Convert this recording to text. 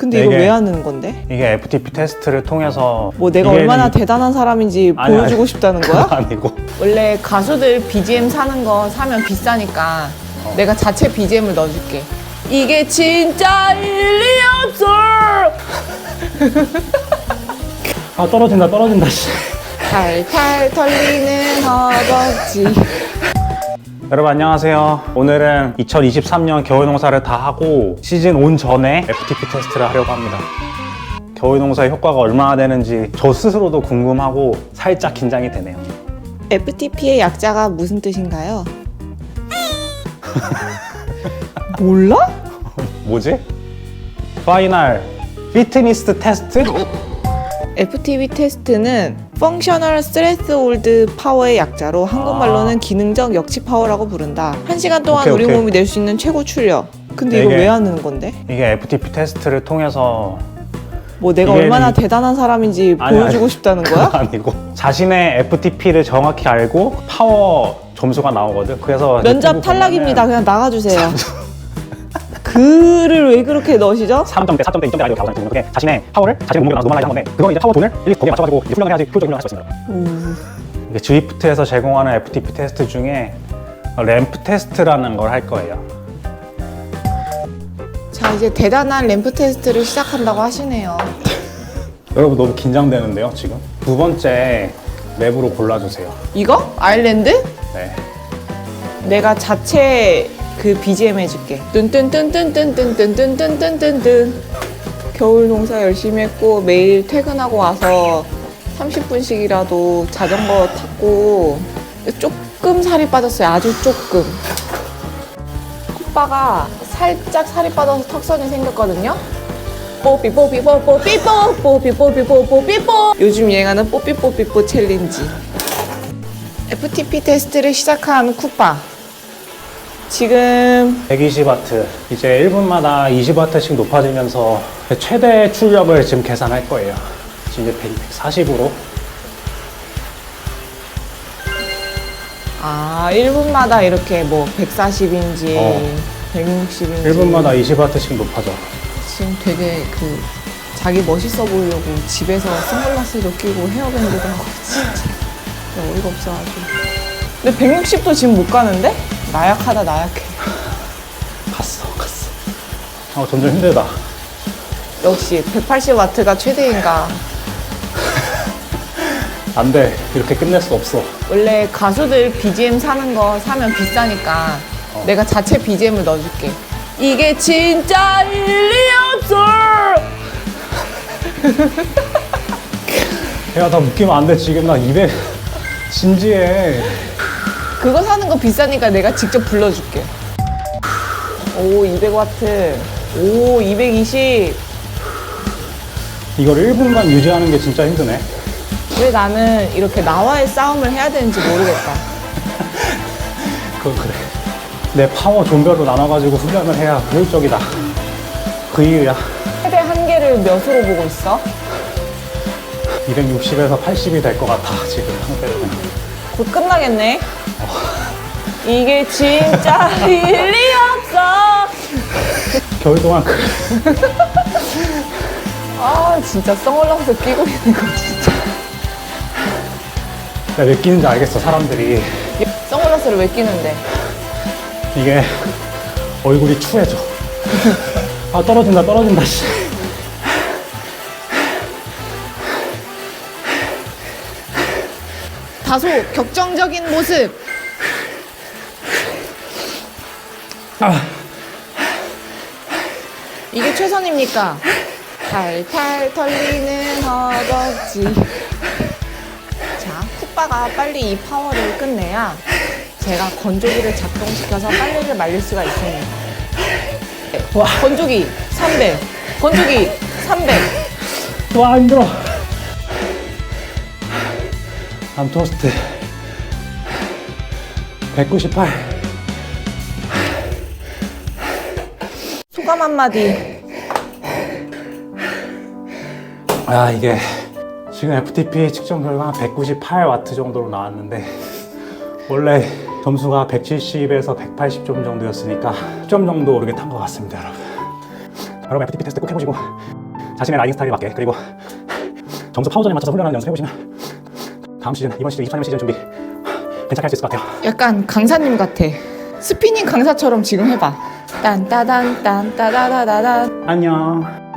근데 네, 이거 이게- 왜 하는 건데? 이게 FTP 테스트를 통해서 뭐 내가 이게 얼마나 이- 대단한 사람인지 아니, 보여주고 아니. 싶다는 거야? 아니고 원래 가수들 BGM 사는 거 사면 비싸니까 어. 내가 자체 BGM을 넣어줄게. 이게 진짜 일리 없어. 아 떨어진다 떨어진다 씨. 탈탈 털리는 허벅지. 여러분 안녕하세요 오늘은 2023년 겨울농사를 다 하고 시즌 온 전에 FTP 테스트를 하려고 합니다 겨울농사의 효과가 얼마나 되는지 저 스스로도 궁금하고 살짝 긴장이 되네요 FTP의 약자가 무슨 뜻인가요? 몰라? 뭐지? 파이널 피트니스 테스트? FTP 테스트는 펑셔널 스트레스 홀드 파워의 약자로 한국말로는 아. 기능적 역치 파워라고 부른다. 한 시간 동안 오케이, 우리 오케이. 몸이 낼 수 있는 최고 출력. 근데 네, 이거 이게- 왜 하는 건데? 이게 FTP 테스트를 통해서 뭐 내가 이게 얼마나 이- 대단한 사람인지 아니, 보여주고 아니. 싶다는 거야? 아니고 자신의 FTP를 정확히 알고 파워 점수가 나오거든 그래서 면접 탈락입니다. 그냥 나가주세요. 글을 왜 그렇게 넣으시죠? 3점대, 4점대, 2점대 라디오 가오잖아요. 그게 자신의 파워를 자신의 몸무게로 노멀하게 한 건데 그거 이제 파워 존을 일일이 거기에 맞춰가지고 이제 훈련을 해야지 효율적으로 훈련할 수 있습니다. 이게 주이프트에서 제공하는 FTP 테스트 중에 램프 테스트라는 걸 할 거예요. 자 이제 대단한 램프 테스트를 시작한다고 하시네요. 여러분 너무 긴장되는데요, 지금? 두 번째 맵으로 골라주세요. 이거? 아일랜드? 네. 내가 자체 그 BGM 해줄게. 뚠뚠뚠뚠뚠뚠뚠뚠뚠뚠뚠 겨울 농사 열심히 했고 매일 퇴근하고 와서 30분씩이라도 자전거 탔고 조금 살이 빠졌어요. 아주 조금. 오빠가 살짝 살이 빠져서 턱선이 생겼거든요. 뽀삐 뽀삐 뽀 뽀 삐 뽀 뽀삐 뽀삐 뽀 뽀 삐 뽀 요즘 유행하는 뽀삐 뽀삐 뽀 챌린지 FTP 테스트를 시작한 쿠파 지금 120와트. 이제 1분마다 20와트씩 높아지면서 최대 출력을 지금 계산할 거예요. 지금 이제 140으로. 아 1분마다 이렇게 뭐 140인지 어. 160인지 1분마다 20와트씩 높아져. 지금 되게 그 자기 멋있어 보이려고 집에서 선글라스도 끼고 헤어밴드도 하고 진짜 진짜 어이가 없어가지고 근데 160도 지금 못 가는데? 나약하다 나약해 갔어, 갔어. 어, 점점 힘들다. 역시 180와트가 최대인가 안 돼. 이렇게 끝낼 수 없어. 원래 가수들 BGM 사는 거 사면 비싸니까 어. 내가 자체 BGM을 넣어줄게. 이게 진짜 일리 없어. 야, 나 웃기면 안 돼. 지금 나 200. 진지해. 그거 사는 거 비싸니까 내가 직접 불러줄게. 오 200와트. 오 220. 이걸 1분만 유지하는 게 진짜 힘드네. 왜 나는 이렇게 나와의 싸움을 해야 되는지 모르겠다. 그건 그래. 내 파워 존별로 나눠가지고 훈련을 해야 효율적이다. 그 이유야. 최대 한계를 몇으로 보고 있어? 260에서 80이 될 것 같아, 지금 상태로는. 곧 끝나겠네. 이게 진짜 일리 없어. 겨울 동안 그 아 진짜 선글라스 끼고 있는 거 진짜 내가 왜 끼는지 알겠어, 사람들이. 선글라스를 왜 끼는데 이게 얼굴이 추해져. 아, 떨어진다, 떨어진다, 씨. 다소 격정적인 모습 이게 최선입니까? 탈탈 털리는 허벅지 자 쿠빠가 빨리 이 파워를 끝내야 제가 건조기를 작동시켜서 빨래를 말릴 수가 있습니다 와. 건조기 300 건조기 300 와, 힘들어. 암 토스트. 198. 소감 한마디. 아 이게 지금 FTP 측정 결과 198와트 정도로 나왔는데 원래 점수가 170에서 180점 정도였으니까 10점 정도 오르게 탄 것 같습니다 여러분 여러분 FTP 테스트 꼭 해보시고 자신의 라이딩 스타일에 맞게 그리고 점수 파우전에 맞춰서 훈련하는 연습 해보시면 다음 시즌 이번 시즌 24년 시즌 준비 괜찮게 할 수 있을 것 같아요 약간 강사님 같아. 스피닝 강사처럼 지금 해봐. 딴따단 딴따다다다단. 안녕.